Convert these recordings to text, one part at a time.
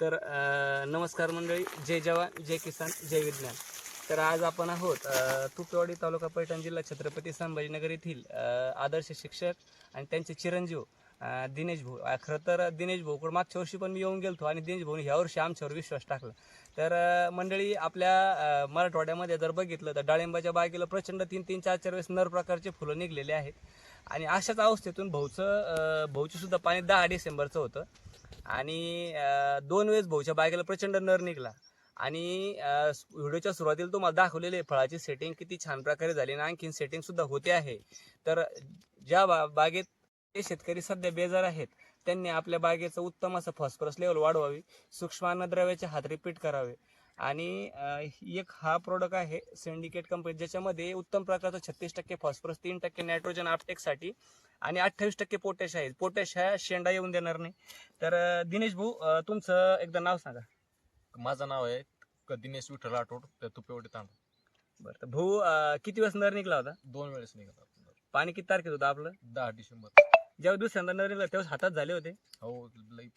तर नमस्कार मंडळी जय जवान जय किसान जय विज्ञान. तर आज आपण आहोत अ, तुपेवाडी तालुका पैठण जिल्हा छत्रपती संभाजीनगर येथील आदर्श शिक्षक आणि त्यांचे चिरंजीव दिनेश भाऊ. खरं तर दिनेश भाऊकडे मागच्या वर्षी पण मी येऊन गेलतो आणि दिनेश भाऊने ह्या वर्षी आमच्यावर विश्वास टाकला. तर मंडळी आपल्या मराठवाड्यामध्ये जर बघितलं तर डाळिंबाच्या बागेला प्रचंड तीन तीन चार चार वेळेस नर प्रकारचे फुलं निघलेले आहेत. आणि अशाच अवस्थेतून भाऊचं अ, सुद्धा पाणी दहा डिसेंबरचं होतं. आणि दोन वेळेस भाऊच्या बागेला प्रचंड नर निघला. आणि व्हिडिओच्या सुरुवातीला तुम्हाला दाखवलेले आहे फळाची सेटिंग किती छान प्रकारे झाली आणि आणखीन सेटिंग सुद्धा होते आहे. तर ज्या बा बागेत ते शेतकरी सध्या बेजार आहेत त्यांनी आपल्या बागेचं उत्तम असं फॉस्फरस लेवल वाढवावी सूक्ष्म अन्नद्रव्याचे हात रिपीट करावे. आणि एक हा प्रोडक्ट आहे सिंडिकेट कंपनी ज्याच्यामध्ये उत्तम प्रकारचं छत्तीस टक्के फॉस्फरस तीन टक्के नायट्रोजन आपटेकसाठी आणि अठ्ठावीस टक्के पोटॅश आहे. पोटॅश हा शेंडा येऊन देणार नाही. तर दिनेश भाऊ तुमचं एकदा नाव सांगा. माझं नाव आहे क- दिनेश विठ्ठल राठोड त्या तुपेवडी तांड बरं तर भाऊ किती वेळेस नर निघला होता? दोन वेळेस निघाला पाणी किती तारखेत होतं आपलं? दहा डिसेंबर. जेव्हा दुसऱ्यांदा नर निघला तेव्हा हातात झाले होते? हो लई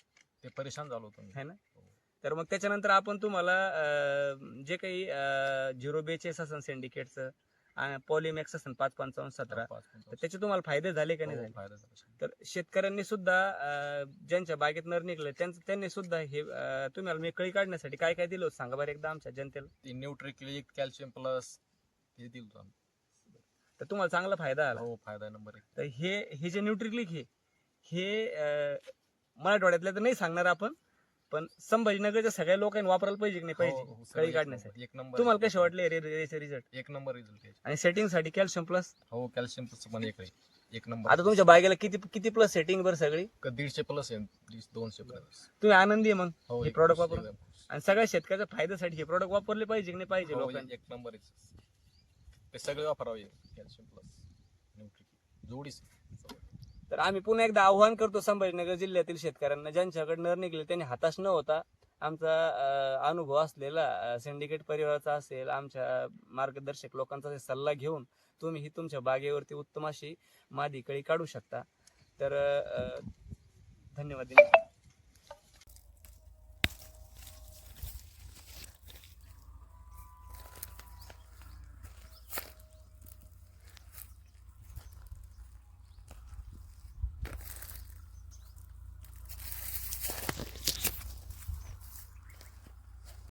ते परेशान झालो होतो है ना? तर मग त्याच्यानंतर आपण तुम्हाला जे काही झिरो बेचेस असेल सिंडिकेटचं पॉलिमॅक्स असेल पाच पंचावन्न सतरा तर. त्याचे तुम्हाला फायदे झाले का नाही हो, झाले. तर शेतकऱ्यांनी सुद्धा ज्यांच्या बागेत नर निघले त्यांचं त्यांनी सुद्धा हे तुम्हाला मी कळी काढण्यासाठी काय काय दिलं सांगा बरं एकदा आमच्या जनतेला न्यूट्रिक्लिक कॅल्शियम प्लस हे दिलं. तर तुम्हाला चांगला फायदा आला हो फायदा नंबर एक तर हे हे जे न्यूट्रिक्लिक हे हे मराठवाड्यातल्या तर नाही सांगणार आपण पण संभाजीनगरच्या सगळ्या लोकांनी वापरायला पाहिजे की नाही हो, हो, पाहिजे सगळं कळी एक काढण्यासाठी. एक नंबर तुम्हाला. कसे वाटले रे रिझल्ट एक नंबर रिझल्ट आणि सेटिंगसाठी कॅल्शियम प्लस हो कॅल्शियम प्लस पण एक आहे. एक नंबर. आता तुमच्या बागेला किती किती प्लस सेटिंग बरं सगळी? क- दीडशे प्लस आहे दीड- दोनशे प्लस तुम्ही आनंदी आहे मग हो हे एक product वापरून? आणि सगळ्या शेतकऱ्याच्या फायद्यासाठी हे प्रोडक्ट वापरले पाहिजे की नाही पाहिजे हो, लोकांनी? एक नंबर आहे. ते सगळे वापरावे कॅल्शियम प्लस जोडीच तर आम्ही पुन्हा एकदा आव्हान करतो संभाजीनगर जिल्ह्यातील शेतकऱ्यांना ज्यांच्याकडे नर निघले त्यांनी हाताश न होता आमचा अनुभव असलेला सिंडिकेट परिवाराचा असेल आमच्या मार्गदर्शक लोकांचा सल्ला घेऊन तुम्ही ही तुमच्या बागेवरती उत्तम अशी मादी कळी काढू शकता. तर धन्यवाद